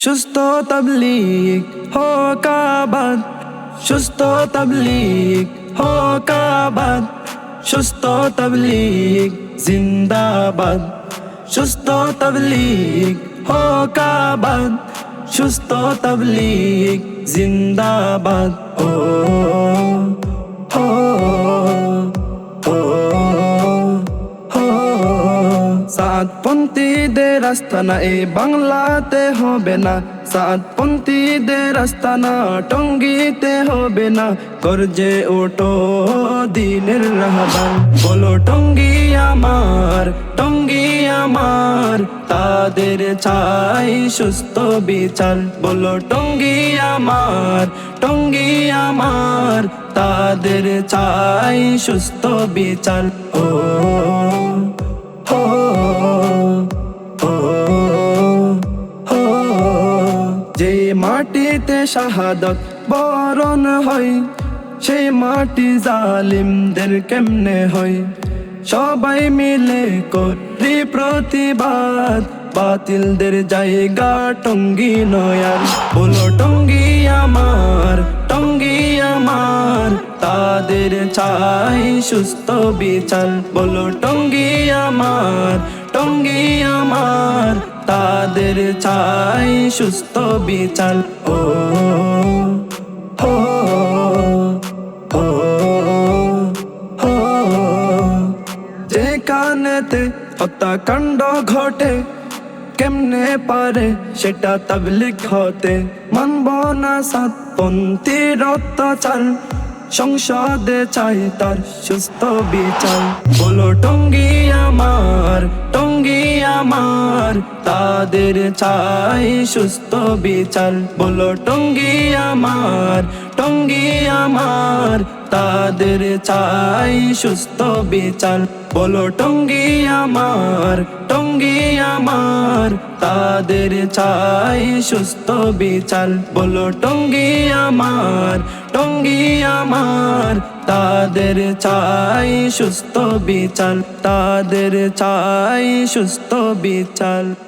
সুস্থ তবলিগ হোক আবাদ সুস্থ তবলিগ হোক আবাদ সুস্থ তবলিগ জিন্দাবাদ, সুস্থ তবলিগ হোক আবাদ সুস্থ তবলিগ জিন্দাবাদ, ও সাতপন্থীদের আস্তানা এই বাংলাতে হবে না। সাতপন্থীদের আস্তানা টঙ্গিতে হবে না। করজে ওটো দিনের রাহবান। বলো, টঙ্গি আমার টঙ্গি আমার, তাদের চাই সুস্থ বিচার। বলো, টঙ্গি আমার টঙ্গি আমার, তাদের চাই সুস্থ বিচার। ও যে মাটিতে শাহাদত বরণ হয় সেই মাটি জালিমদের কেমনে হয়? সবাই মিলে করি প্রতিবাদ, বাতিলদের জায়গা টঙ্গি নয়ার। বলো, টঙ্গি আমার টঙ্গি আমার, তাদের চাই সুস্থ বিচার। বলো, টঙ্গি আমার টঙ্গি আমার তাদের চাই সুস্থ বিচার। ও যেখানেতে হত্যাকাণ্ড ঘটে, কেমনে পারে সেটা তাবলিক হতে। মানব না সাতপন্থীর অত্যাচার সংসদে চাই তার সুস্থ বিচার। বলো, টঙ্গি আমার টঙ্গি আমার, তাদের চাই সুস্থ বিচার। বলো, টঙ্গি আমার টঙ্গি আমার, তাদের চাই সুস্থ বিচার। বলো, টঙ্গি আমার, টঙ্গি আমার, তাদের চাই সুস্থ বিচার। বলো, টঙ্গি আমার টঙ্গি আমার, তাদের চাই সুস্থ বিচার। তাদের চাই সুস্থ বিচার।